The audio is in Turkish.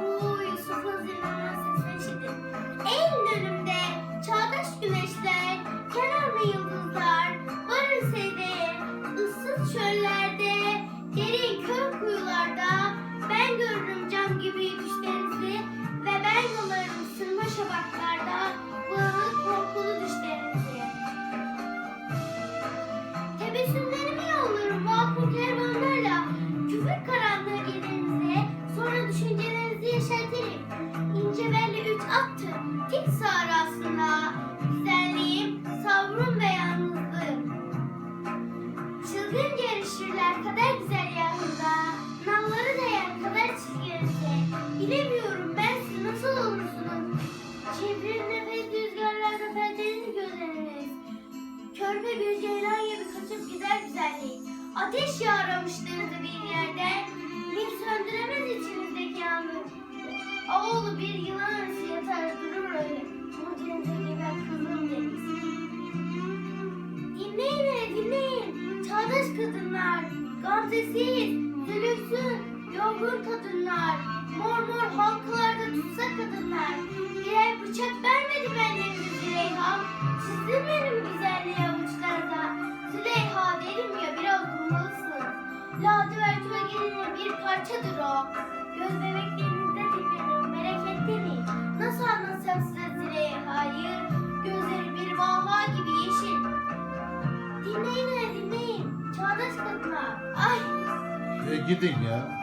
Bu zilmenden sesini işittim. Eğilin önümde çağdaş güneşler, kenarlı yıldızlar, varın seyre, ıssız çöllerde, derin kör kuyularda, ben görürüm cam gibi düşlerinizi ve ben yolarım sırma şabaklarda, attım, tik sağır aslında, güzelliğim, sabrım ve yalnızlığım. Çılgınca erişirler kadar güzel yanında, nalları değer kadar çizginize. Bilemiyorum ben siz nasıl olursunuz? Çevrir nefes rüzgarlarda perdelenir gözleriniz. Körpe bir ceylan gibi kaçıp gider güzellik. Ateş yağramıştınız bir yerden. Kadınlar. Gamzesiz, zülüksüz, yorgun kadınlar. Mor mor halkalarda tutsa kadınlar. Birer bıçak vermedi benlerinize Züleyha. Çizdim benim güzelliği avuçlarda. Züleyha dedim ya biraz durmalısın. Lacivert ve gelinin bir parçadır o. Göz bebeklerinizde dinlerim bereketteni. Nasıl anlatsam size Züleyha'yı? Gözleri bir vaha gibi Çağdaş kadınlar. Ay E gidin ya.